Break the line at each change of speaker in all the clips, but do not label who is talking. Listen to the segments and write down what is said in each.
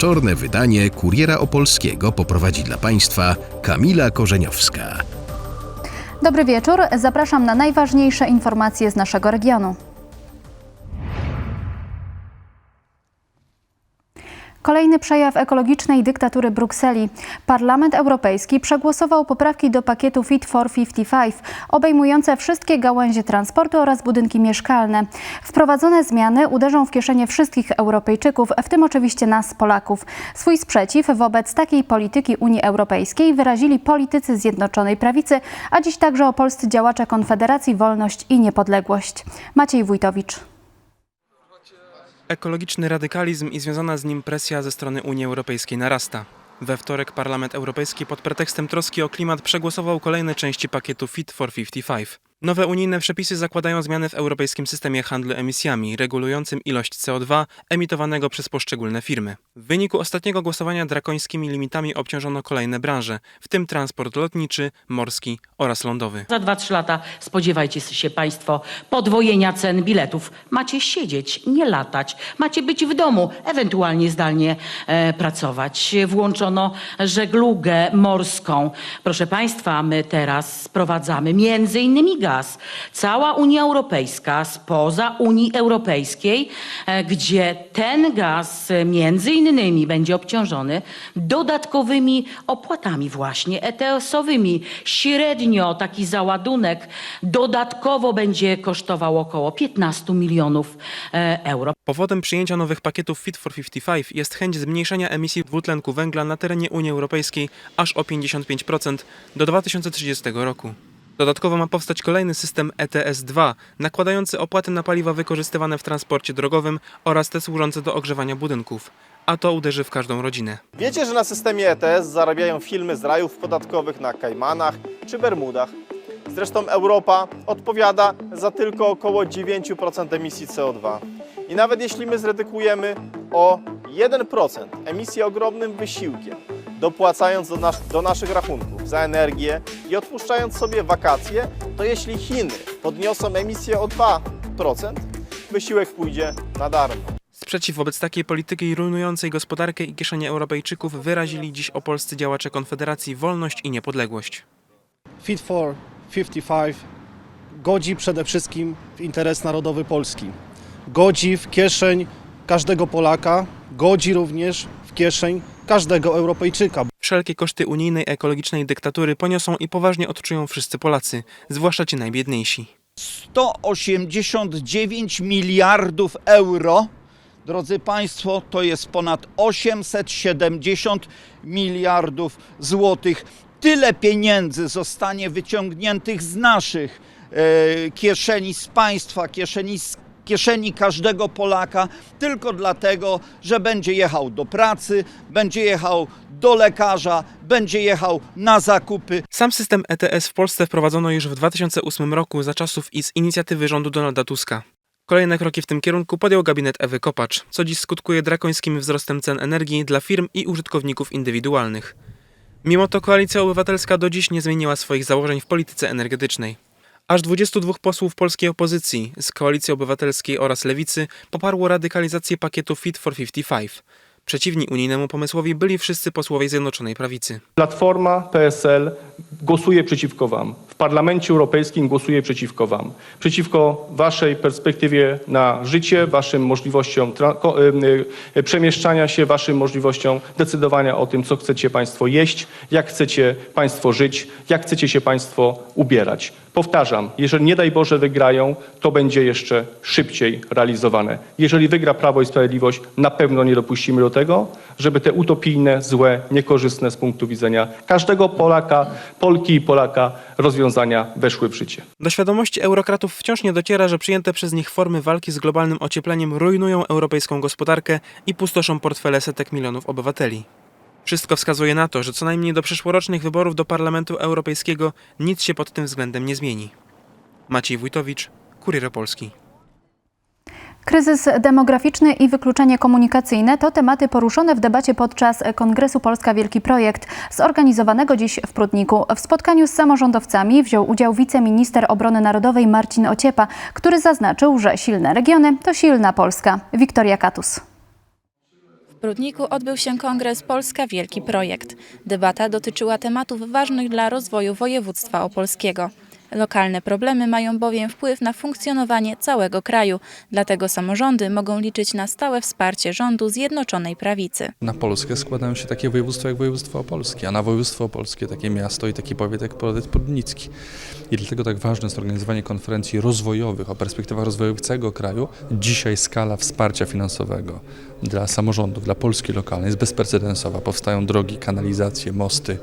Wieczorne wydanie Kuriera Opolskiego poprowadzi dla Państwa Kamila Korzeniowska.
Dobry wieczór, zapraszam na najważniejsze informacje z naszego regionu. Kolejny przejaw ekologicznej dyktatury Brukseli. Parlament Europejski przegłosował poprawki do pakietu Fit for 55, obejmujące wszystkie gałęzie transportu oraz budynki mieszkalne. Wprowadzone zmiany uderzą w kieszenie wszystkich Europejczyków, w tym oczywiście nas, Polaków. Swój sprzeciw wobec takiej polityki Unii Europejskiej wyrazili politycy Zjednoczonej Prawicy, a dziś także opolscy działacze Konfederacji Wolność i Niepodległość. Maciej Wójtowicz.
Ekologiczny radykalizm i związana z nim presja ze strony Unii Europejskiej narasta. We wtorek Parlament Europejski pod pretekstem troski o klimat przegłosował kolejne części pakietu Fit for 55. Nowe unijne przepisy zakładają zmiany w europejskim systemie handlu emisjami, regulującym ilość CO2 emitowanego przez poszczególne firmy. W wyniku ostatniego głosowania drakońskimi limitami obciążono kolejne branże, w tym transport lotniczy, morski oraz lądowy.
Za 2-3 lata spodziewajcie się Państwo podwojenia cen biletów. Macie siedzieć, nie latać. Macie być w domu, ewentualnie zdalnie e, pracować. Włączono żeglugę morską. Proszę Państwa, my teraz sprowadzamy między innymi gaz. Cała Unia Europejska spoza Unii Europejskiej, e, gdzie ten gaz e, między innymi będzie obciążony dodatkowymi opłatami właśnie ETS-owymi. Średnio taki załadunek dodatkowo będzie kosztował około 15 milionów e, euro.
Powodem przyjęcia nowych pakietów Fit for 55 jest chęć zmniejszenia emisji dwutlenku węgla na terenie Unii Europejskiej aż o 55% do 2030 roku. Dodatkowo ma powstać kolejny system ETS-2, nakładający opłaty na paliwa wykorzystywane w transporcie drogowym oraz te służące do ogrzewania budynków. A to uderzy w każdą rodzinę.
Wiecie, że na systemie ETS zarabiają firmy z rajów podatkowych na Kajmanach czy Bermudach. Zresztą Europa odpowiada za tylko około 9% emisji CO2. I nawet jeśli my zredukujemy o 1% emisję ogromnym wysiłkiem, dopłacając do, nas do naszych rachunków za energię i odpuszczając sobie wakacje, to jeśli Chiny podniosą emisję o 2%, wysiłek pójdzie na darmo.
Sprzeciw wobec takiej polityki rujnującej gospodarkę i kieszenie Europejczyków wyrazili dziś opolscy działacze Konfederacji Wolność i Niepodległość.
Fit for 55 godzi przede wszystkim w interes narodowy Polski. Godzi w kieszeń każdego Polaka, godzi również w kieszeń każdego Europejczyka.
Wszelkie koszty unijnej ekologicznej dyktatury poniosą i poważnie odczują wszyscy Polacy, zwłaszcza ci najbiedniejsi.
189 miliardów euro. Drodzy Państwo, to jest ponad 870 miliardów złotych. Tyle pieniędzy zostanie wyciągniętych z naszych e, kieszeni, z państwa kieszeni, z kieszeni każdego Polaka, tylko dlatego, że będzie jechał do pracy, będzie jechał do lekarza, będzie jechał na zakupy.
Sam system ETS w Polsce wprowadzono już w 2008 roku za czasów i z inicjatywy rządu Donalda Tuska. Kolejne kroki w tym kierunku podjął gabinet Ewy Kopacz, co dziś skutkuje drakońskim wzrostem cen energii dla firm i użytkowników indywidualnych. Mimo to Koalicja Obywatelska do dziś nie zmieniła swoich założeń w polityce energetycznej. Aż 22 posłów polskiej opozycji z Koalicji Obywatelskiej oraz Lewicy poparło radykalizację pakietu Fit for 55. Przeciwni unijnemu pomysłowi byli wszyscy posłowie Zjednoczonej Prawicy.
Platforma PSL głosuje przeciwko Wam. W Parlamencie Europejskim głosuje przeciwko Wam. Przeciwko Waszej perspektywie na życie, Waszym możliwościom przemieszczania się, Waszym możliwościom decydowania o tym, co chcecie Państwo jeść, jak chcecie Państwo żyć, jak chcecie się Państwo ubierać. Powtarzam, jeżeli nie daj Boże wygrają, to będzie jeszcze szybciej realizowane. Jeżeli wygra Prawo i Sprawiedliwość, na pewno nie dopuścimy do tego, żeby te utopijne, złe, niekorzystne z punktu widzenia każdego Polaka, Polki i Polaka rozwiązania weszły w życie.
Do świadomości eurokratów wciąż nie dociera, że przyjęte przez nich formy walki z globalnym ociepleniem rujnują europejską gospodarkę i pustoszą portfele setek milionów obywateli. Wszystko wskazuje na to, że co najmniej do przyszłorocznych wyborów do Parlamentu Europejskiego nic się pod tym względem nie zmieni. Maciej Wójtowicz, Kurier Polski.
Kryzys demograficzny i wykluczenie komunikacyjne to tematy poruszone w debacie podczas Kongresu Polska Wielki Projekt, zorganizowanego dziś w Prudniku. W spotkaniu z samorządowcami wziął udział wiceminister obrony narodowej Marcin Ociepa, który zaznaczył, że silne regiony to silna Polska. Wiktoria Katus.
Prudniku odbył się kongres Polska Wielki Projekt. Debata dotyczyła tematów ważnych dla rozwoju województwa opolskiego. Lokalne problemy mają bowiem wpływ na funkcjonowanie całego kraju, dlatego samorządy mogą liczyć na stałe wsparcie rządu Zjednoczonej Prawicy.
Na Polskę składają się takie województwa jak województwo opolskie, a na województwo opolskie takie miasto i taki powiat jak powiat podnicki. I dlatego tak ważne jest organizowanie konferencji rozwojowych o perspektywach rozwojowych całego kraju. Dzisiaj skala wsparcia finansowego dla samorządów, dla Polski lokalnej jest bezprecedensowa. Powstają drogi, kanalizacje, mosty,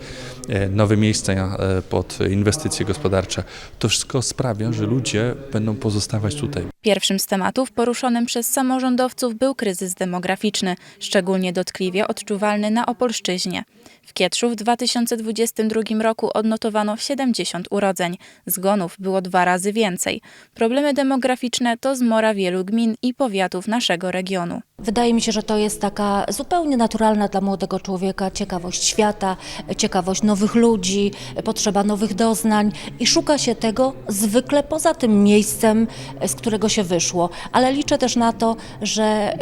e, nowe miejsca e, pod inwestycje gospodarcze. To wszystko sprawia, że ludzie będą pozostawać tutaj.
Pierwszym z tematów poruszonym przez samorządowców był kryzys demograficzny, szczególnie dotkliwie odczuwalny na Opolszczyźnie. W Kietrzu w 2022 roku odnotowano 70 urodzeń, zgonów było dwa razy więcej. Problemy demograficzne to zmora wielu gmin i powiatów naszego regionu.
Wydaje mi się, że to jest taka zupełnie naturalna dla młodego człowieka ciekawość świata, ciekawość nowych ludzi, potrzeba nowych doznań i szuka się tego zwykle poza tym miejscem, z którego się wyszło. Ale liczę też na to, że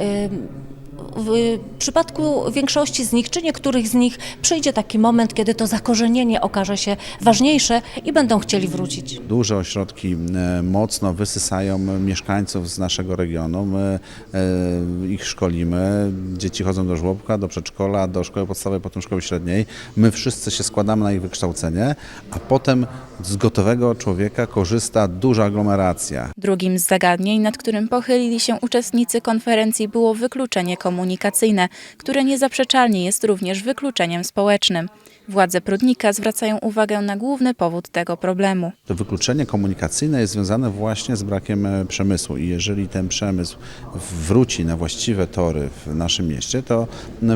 w przypadku większości z nich, czy niektórych z nich, przyjdzie taki moment, kiedy to zakorzenienie okaże się ważniejsze i będą chcieli wrócić.
Duże ośrodki e, mocno wysysają mieszkańców z naszego regionu. My e, ich szkolimy. Dzieci chodzą do żłobka, do przedszkola, do szkoły podstawowej, potem szkoły średniej. My wszyscy się składamy na ich wykształcenie, a potem z gotowego człowieka korzysta duża aglomeracja.
Drugim z zagadnień, nad którym pochylili się uczestnicy konferencji, było wykluczenie komunikacyjne, które niezaprzeczalnie jest również wykluczeniem społecznym. Władze Prudnika zwracają uwagę na główny powód tego problemu.
To wykluczenie komunikacyjne jest związane właśnie z brakiem e, przemysłu i jeżeli ten przemysł wróci na właściwe tory w naszym mieście, to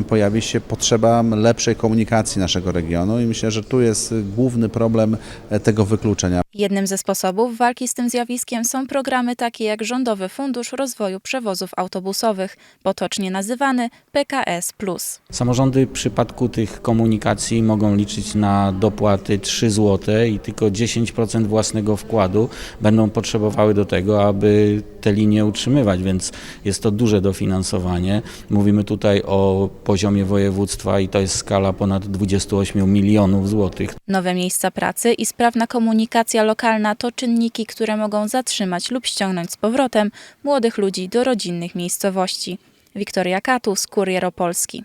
pojawi się potrzeba lepszej komunikacji naszego regionu i myślę, że tu jest główny problem e, tego wykluczenia.
Jednym ze sposobów walki z tym zjawiskiem są programy takie jak Rządowy Fundusz Rozwoju Przewozów Autobusowych, potocznie nazywany PKS.
Samorządy w przypadku tych komunikacji mogą liczyć na dopłaty 3 zł i tylko 10% własnego wkładu będą potrzebowały do tego, aby te linie utrzymywać, więc jest to duże dofinansowanie. Mówimy tutaj o poziomie województwa i to jest skala ponad 28 milionów złotych.
Nowe miejsca pracy i sprawna komunikacja lokalna to czynniki, które mogą zatrzymać lub ściągnąć z powrotem młodych ludzi do rodzinnych miejscowości. Wiktoria Katus, Kurier Opolski.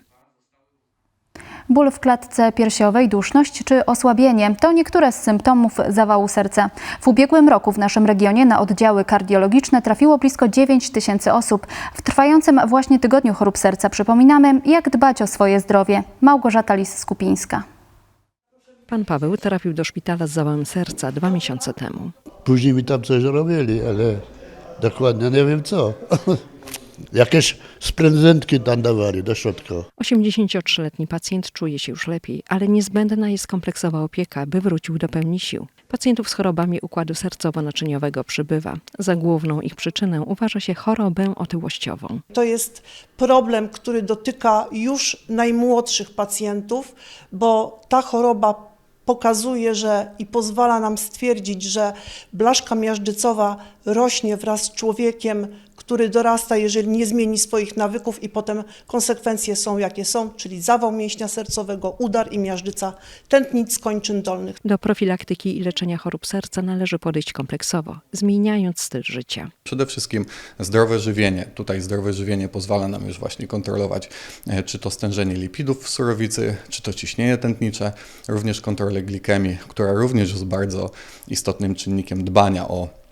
Ból w klatce piersiowej, duszność czy osłabienie to niektóre z symptomów zawału serca. W ubiegłym roku w naszym regionie na oddziały kardiologiczne trafiło blisko 9 tysięcy osób. W trwającym właśnie tygodniu chorób serca przypominamy, jak dbać o swoje zdrowie. Małgorzata Lis-Skupińska.
Pan Paweł trafił do szpitala z zawałem serca dwa miesiące temu.
Później mi tam coś robili, ale dokładnie nie wiem co. Jakieś sprężynki tam dawali do środka.
83-letni pacjent czuje się już lepiej, ale niezbędna jest kompleksowa opieka, by wrócił do pełni sił. Pacjentów z chorobami układu sercowo-naczyniowego przybywa. Za główną ich przyczynę uważa się chorobę otyłościową.
To jest problem, który dotyka już najmłodszych pacjentów, bo ta choroba pokazuje, że i pozwala nam stwierdzić, że blaszka miażdżycowa rośnie wraz z człowiekiem, który dorasta, jeżeli nie zmieni swoich nawyków i potem konsekwencje są jakie są, czyli zawał mięśnia sercowego, udar i miażdżyca tętnic kończyn dolnych.
Do profilaktyki i leczenia chorób serca należy podejść kompleksowo, zmieniając styl życia.
Przede wszystkim zdrowe żywienie. Tutaj zdrowe żywienie pozwala nam już właśnie kontrolować, e, czy to stężenie lipidów w surowicy, czy to ciśnienie tętnicze, również kontrolę glikemii, która również jest bardzo istotnym czynnikiem dbania o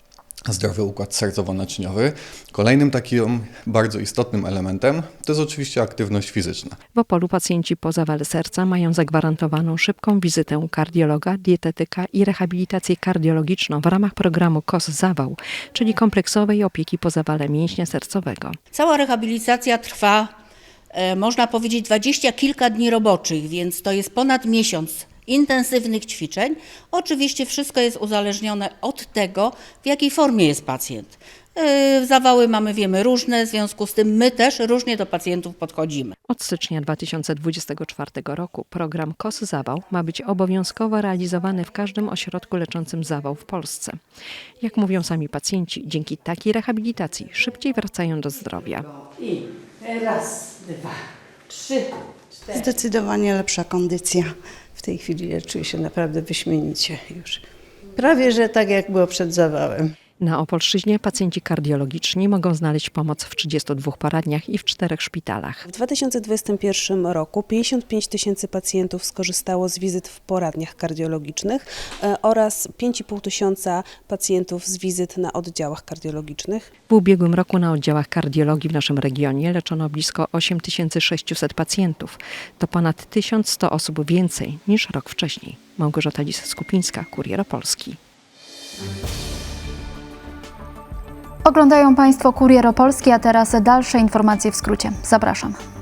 zdrowy układ sercowo-naczyniowy. Kolejnym takim bardzo istotnym elementem to jest oczywiście aktywność fizyczna.
W Opolu pacjenci po zawale serca mają zagwarantowaną szybką wizytę u kardiologa, dietetyka i rehabilitację kardiologiczną w ramach programu KOS Zawał, czyli kompleksowej opieki po zawale mięśnia sercowego.
Cała rehabilitacja trwa, e, można powiedzieć, dwadzieścia kilka dni roboczych, więc to jest ponad miesiąc intensywnych ćwiczeń. Oczywiście wszystko jest uzależnione od tego, w jakiej formie jest pacjent. E, Zawały mamy, wiemy, różne, w związku z tym my też różnie do pacjentów podchodzimy.
Od stycznia 2024 roku program KOS Zawał ma być obowiązkowo realizowany w każdym ośrodku leczącym zawał w Polsce. Jak mówią sami pacjenci, dzięki takiej rehabilitacji szybciej wracają do zdrowia.
I raz, dwa,
Trzy.
Zdecydowanie lepsza kondycja. Tej chwili czuję się naprawdę wyśmienicie już. Prawie, że tak jak było przed zawałem.
Na Opolszczyźnie pacjenci kardiologiczni mogą znaleźć pomoc w 32 poradniach i w czterech szpitalach.
W 2021 roku 55 tysięcy pacjentów skorzystało z wizyt w poradniach kardiologicznych e, oraz 5,5 tysiąca pacjentów z wizyt na oddziałach kardiologicznych.
W ubiegłym roku na oddziałach kardiologii w naszym regionie leczono blisko 8600 pacjentów. To ponad 1100 osób więcej niż rok wcześniej. Małgorzata Lis-Skupińska, Kurier Polski.
Oglądają Państwo Kurier Opolski, a teraz dalsze informacje w skrócie. Zapraszam.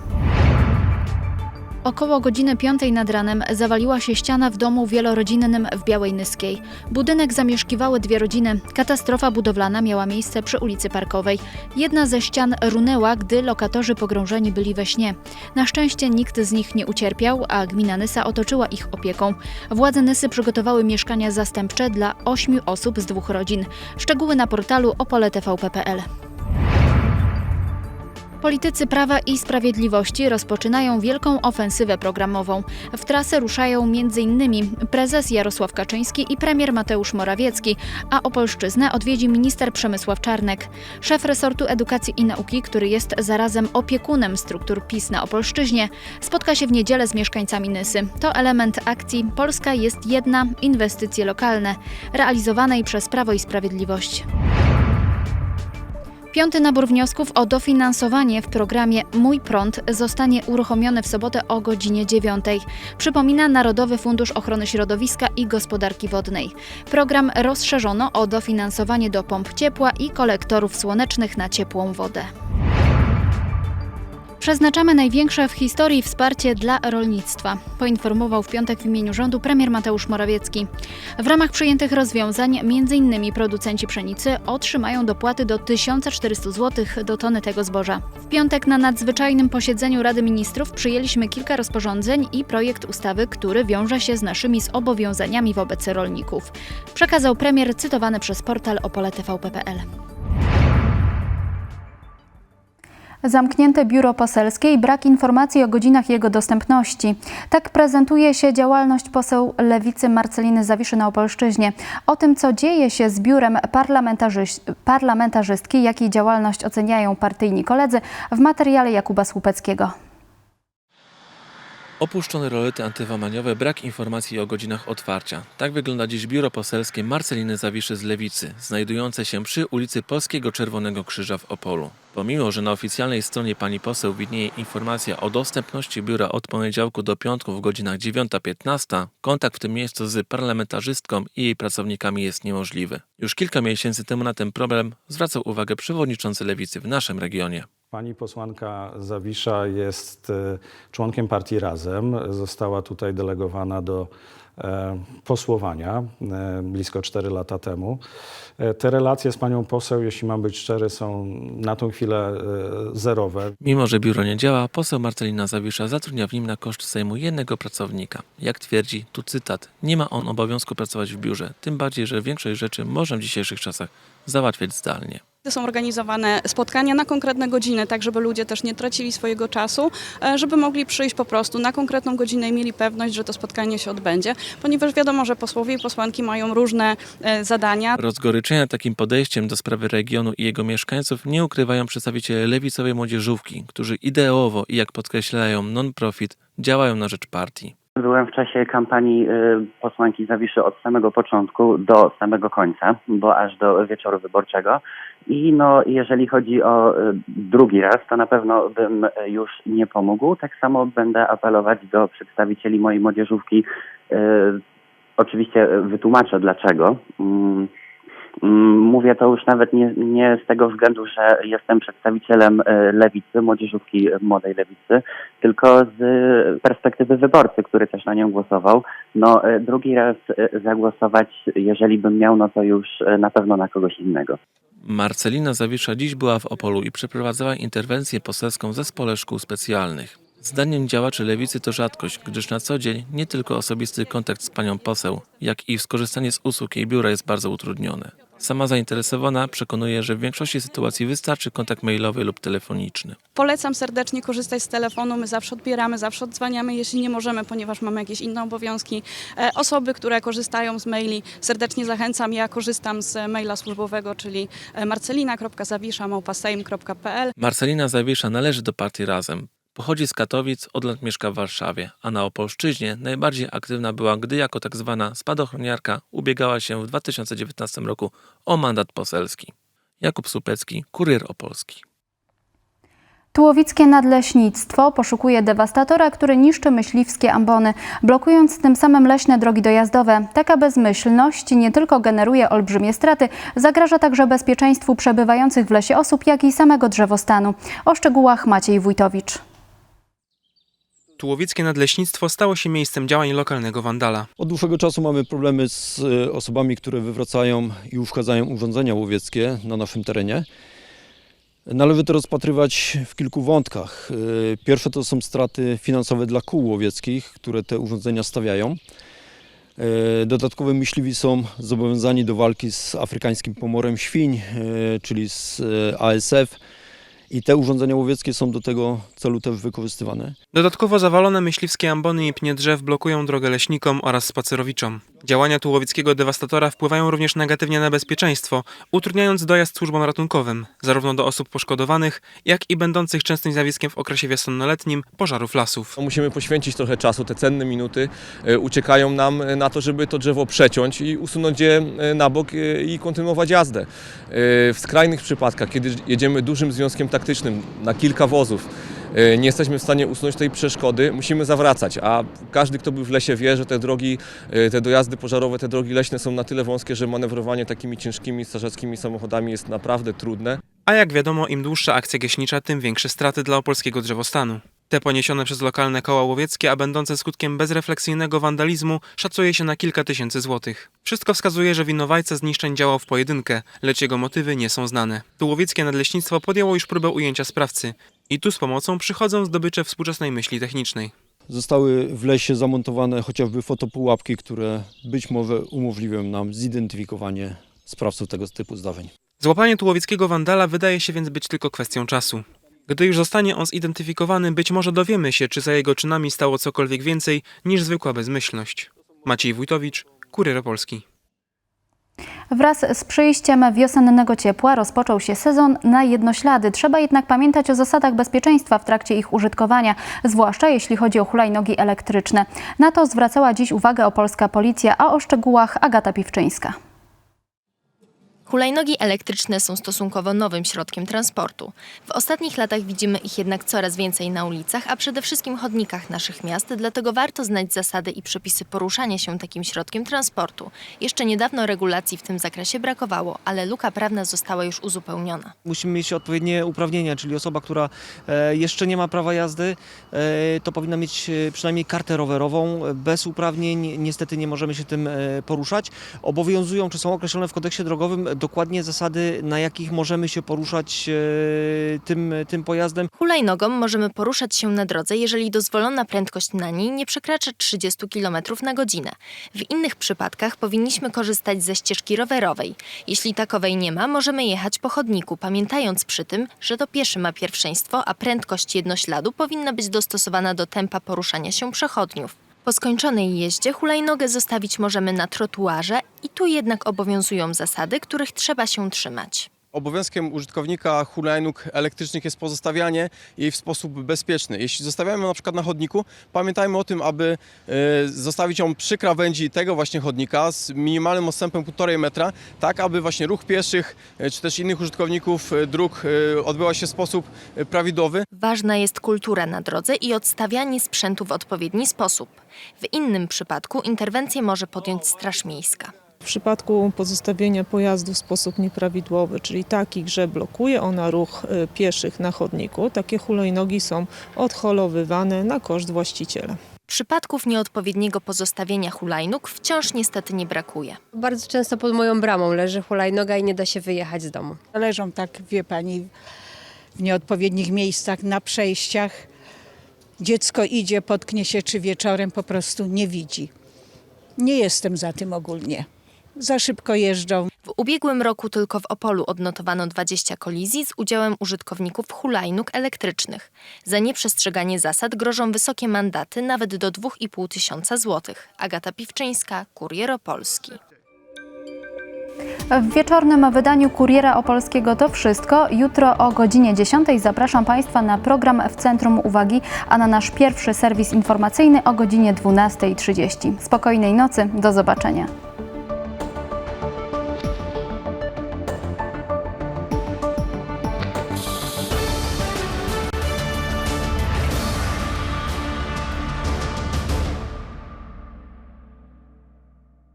Około godziny 5 nad ranem zawaliła się ściana w domu wielorodzinnym w Białej Nyskiej. Budynek zamieszkiwały dwie rodziny. Katastrofa budowlana miała miejsce przy ulicy Parkowej. Jedna ze ścian runęła, gdy lokatorzy pogrążeni byli we śnie. Na szczęście nikt z nich nie ucierpiał, a gmina Nysa otoczyła ich opieką. Władze Nysy przygotowały mieszkania zastępcze dla ośmiu osób z dwóch rodzin. Szczegóły na portalu opoletvp.pl. Politycy Prawa i Sprawiedliwości rozpoczynają wielką ofensywę programową. W trasę ruszają m.in. prezes Jarosław Kaczyński i premier Mateusz Morawiecki, a Opolszczyznę odwiedzi minister Przemysław Czarnek. Szef resortu edukacji i nauki, który jest zarazem opiekunem struktur PiS na Opolszczyźnie, spotka się w niedzielę z mieszkańcami Nysy. To element akcji Polska jest jedna, inwestycje lokalne, realizowanej przez Prawo i Sprawiedliwość. Piąty nabór wniosków o dofinansowanie w programie Mój Prąd zostanie uruchomiony w sobotę o godzinie 9. Przypomina Narodowy Fundusz Ochrony Środowiska i Gospodarki Wodnej. Program rozszerzono o dofinansowanie do pomp ciepła i kolektorów słonecznych na ciepłą wodę. Przeznaczamy największe w historii wsparcie dla rolnictwa, poinformował w piątek w imieniu rządu premier Mateusz Morawiecki. W ramach przyjętych rozwiązań m.in. producenci pszenicy otrzymają dopłaty do 1400 zł do tony tego zboża. W piątek na nadzwyczajnym posiedzeniu Rady Ministrów przyjęliśmy kilka rozporządzeń i projekt ustawy, który wiąże się z naszymi zobowiązaniami wobec rolników. Przekazał premier cytowany przez portal opoletvp.pl. Zamknięte biuro poselskie i brak informacji o godzinach jego dostępności. Tak prezentuje się działalność poseł Lewicy Marceliny Zawiszy na Opolszczyźnie. O tym, co dzieje się z biurem parlamentarzyś- parlamentarzystki, jak jej działalność oceniają partyjni koledzy, w materiale Jakuba Słupeckiego.
Opuszczone rolety antywamaniowe, brak informacji o godzinach otwarcia. Tak wygląda dziś biuro poselskie Marceliny Zawiszy z Lewicy, znajdujące się przy ulicy Polskiego Czerwonego Krzyża w Opolu. Pomimo, że na oficjalnej stronie pani poseł widnieje informacja o dostępności biura od poniedziałku do piątku w godzinach 9-15, kontakt w tym miejscu z parlamentarzystką i jej pracownikami jest niemożliwy. Już kilka miesięcy temu na ten problem zwracał uwagę przewodniczący Lewicy w naszym regionie.
Pani posłanka Zawisza jest e, członkiem partii Razem. Została tutaj delegowana do e, posłowania e, blisko 4 lata temu. Te relacje z panią poseł, jeśli mam być szczery, są na tą chwilę zerowe.
Mimo, że biuro nie działa, poseł Marcelina Zawisza zatrudnia w nim na koszt Sejmu jednego pracownika. Jak twierdzi, tu cytat, nie ma on obowiązku pracować w biurze, tym bardziej, że większość rzeczy można w dzisiejszych czasach załatwiać zdalnie.
Są organizowane spotkania na konkretne godziny, tak żeby ludzie też nie tracili swojego czasu, e, żeby mogli przyjść po prostu na konkretną godzinę i mieli pewność, że to spotkanie się odbędzie, ponieważ wiadomo, że posłowie i posłanki mają różne e, zadania.
Rozgoryczenia takim podejściem do sprawy regionu i jego mieszkańców nie ukrywają przedstawiciele lewicowej młodzieżówki, którzy ideowo i jak podkreślają non-profit działają na rzecz partii.
Byłem w czasie kampanii y, posłanki Zawiszy od samego początku do samego końca, bo aż do wieczoru wyborczego. I no, jeżeli chodzi o y, drugi raz, to na pewno bym y, już nie pomógł. Tak samo będę apelować do przedstawicieli mojej młodzieżówki. Oczywiście wytłumaczę dlaczego. Mm, Mówię to już nawet nie, nie z tego względu, że jestem przedstawicielem y, lewicy, młodzieżówki młodej lewicy, tylko z perspektywy wyborcy, który też na nią głosował. No, y, drugi raz y, zagłosować, jeżeli bym miał, no to już na pewno na kogoś innego.
Marcelina Zawisza dziś była w Opolu i przeprowadzała interwencję poselską w zespole szkół specjalnych. Zdaniem działaczy lewicy to rzadkość, gdyż na co dzień nie tylko osobisty kontakt z panią poseł, jak i skorzystanie z usług jej biura jest bardzo utrudnione.
Sama zainteresowana przekonuje, że w większości sytuacji wystarczy kontakt mailowy lub telefoniczny.
Polecam serdecznie korzystać z telefonu. My zawsze odbieramy, zawsze odzwaniamy, jeśli nie możemy, ponieważ mamy jakieś inne obowiązki. E, Osoby, które korzystają z maili, serdecznie zachęcam. Ja korzystam z maila służbowego, czyli e, marcelina.zawisza.sejm.pl.
Marcelina Zawisza należy do partii Razem. Pochodzi z Katowic, od lat mieszka w Warszawie, a na Opolszczyźnie najbardziej aktywna była, gdy jako tak zwana spadochroniarka ubiegała się w 2019 roku o mandat poselski. Jakub Supecki, Kurier Opolski.
Tułowickie Nadleśnictwo poszukuje dewastatora, który niszczy myśliwskie ambony, blokując tym samym leśne drogi dojazdowe. Taka bezmyślność nie tylko generuje olbrzymie straty, zagraża także bezpieczeństwu przebywających w lesie osób, jak i samego drzewostanu. O szczegółach Maciej Wójtowicz.
Tułowickie Nadleśnictwo stało się miejscem działań lokalnego wandala.
Od dłuższego czasu mamy problemy z e, osobami, które wywracają i uszkadzają urządzenia łowieckie na naszym terenie. Należy to rozpatrywać w kilku wątkach. E, Pierwsze to są straty finansowe dla kół łowieckich, które te urządzenia stawiają. E, Dodatkowo myśliwi są zobowiązani do walki z afrykańskim pomorem świń, czyli z ASF. I te urządzenia łowieckie są do tego celu też wykorzystywane.
Dodatkowo zawalone myśliwskie ambony i pnie drzew blokują drogę leśnikom oraz spacerowiczom. Działania tułowickiego dewastatora wpływają również negatywnie na bezpieczeństwo, utrudniając dojazd służbom ratunkowym, zarówno do osób poszkodowanych, jak i będących częstym zjawiskiem w okresie wiosennoletnim pożarów lasów.
Musimy poświęcić trochę czasu, te cenne minuty e, uciekają nam e, na to, żeby to drzewo przeciąć i usunąć je e, na bok i kontynuować jazdę. W skrajnych przypadkach, kiedy jedziemy dużym związkiem taktycznym na kilka wozów, nie jesteśmy w stanie usunąć tej przeszkody, musimy zawracać, a każdy, kto był w lesie wie, że te drogi, e, te dojazdy pożarowe, te drogi leśne są na tyle wąskie, że manewrowanie takimi ciężkimi strażackimi samochodami jest naprawdę trudne.
A jak wiadomo, im dłuższa akcja gaśnicza, tym większe straty dla opolskiego drzewostanu. Te poniesione przez lokalne koła łowieckie, a będące skutkiem bezrefleksyjnego wandalizmu, szacuje się na kilka tysięcy złotych. Wszystko wskazuje, że winowajca zniszczeń działał w pojedynkę, lecz jego motywy nie są znane. Tułowieckie Nadleśnictwo podjęło już próbę ujęcia sprawcy. I tu z pomocą przychodzą zdobycze współczesnej myśli technicznej.
Zostały w lesie zamontowane chociażby fotopułapki, które być może umożliwią nam zidentyfikowanie sprawców tego typu zdarzeń.
Złapanie tułowickiego wandala wydaje się więc być tylko kwestią czasu. Gdy już zostanie on zidentyfikowany, być może dowiemy się, czy za jego czynami stało cokolwiek więcej niż zwykła bezmyślność. Maciej Wójtowicz, Kurier Polski.
Wraz z przyjściem wiosennego ciepła rozpoczął się sezon na jednoślady. Trzeba jednak pamiętać o zasadach bezpieczeństwa w trakcie ich użytkowania, zwłaszcza jeśli chodzi o hulajnogi elektryczne. Na to zwracała dziś uwagę opolska policja, a o szczegółach Agata Piwczyńska.
Hulajnogi elektryczne są stosunkowo nowym środkiem transportu. W ostatnich latach widzimy ich jednak coraz więcej na ulicach, a przede wszystkim chodnikach naszych miast, dlatego warto znać zasady i przepisy poruszania się takim środkiem transportu. Jeszcze niedawno regulacji w tym zakresie brakowało, ale luka prawna została już uzupełniona.
Musimy mieć odpowiednie uprawnienia, czyli osoba, która e, jeszcze nie ma prawa jazdy, e, to powinna mieć e, przynajmniej kartę rowerową. Bez uprawnień niestety nie możemy się tym poruszać. Obowiązują, czy są określone w kodeksie drogowym dokładnie zasady, na jakich możemy się poruszać e, tym, tym pojazdem.
Hulajnogą możemy poruszać się na drodze, jeżeli dozwolona prędkość na niej nie przekracza 30 km na godzinę. W innych przypadkach powinniśmy korzystać ze ścieżki rowerowej. Jeśli takowej nie ma, możemy jechać po chodniku, pamiętając przy tym, że to pieszy ma pierwszeństwo, a prędkość jednośladu powinna być dostosowana do tempa poruszania się przechodniów. Po skończonej jeździe hulajnogę zostawić możemy na trotuarze i tu jednak obowiązują zasady, których trzeba się trzymać.
Obowiązkiem użytkownika hulajnóg elektrycznych jest pozostawianie jej w sposób bezpieczny. Jeśli zostawiamy ją na przykład na chodniku, pamiętajmy o tym, aby e, zostawić ją przy krawędzi tego właśnie chodnika z minimalnym odstępem 1,5 metra, tak aby właśnie ruch pieszych e, czy też innych użytkowników e, dróg odbyła się w sposób prawidłowy.
Ważna jest kultura na drodze i odstawianie sprzętu w odpowiedni sposób. W innym przypadku interwencję może podjąć Straż Miejska.
W przypadku pozostawienia pojazdu w sposób nieprawidłowy, czyli taki, że blokuje ona ruch y, pieszych na chodniku, takie hulajnogi są odholowywane na koszt właściciela.
Przypadków nieodpowiedniego pozostawienia hulajnóg wciąż niestety nie brakuje.
Bardzo często pod moją bramą leży hulajnoga i nie da się wyjechać z domu.
Leżą tak, wie pani, w nieodpowiednich miejscach, na przejściach. Dziecko idzie, potknie się, czy wieczorem po prostu nie widzi. Nie jestem za tym ogólnie. Za szybko jeżdżą.
W ubiegłym roku tylko w Opolu odnotowano 20 kolizji z udziałem użytkowników hulajnóg elektrycznych. Za nieprzestrzeganie zasad grożą wysokie mandaty nawet do 2,5 tysiąca złotych. Agata Piwczyńska, Kurier Opolski.
W wieczornym wydaniu Kuriera Opolskiego to wszystko. Jutro o godzinie 10 zapraszam Państwa na program w Centrum Uwagi, a na nasz pierwszy serwis informacyjny o godzinie 12.30. Spokojnej nocy, do zobaczenia.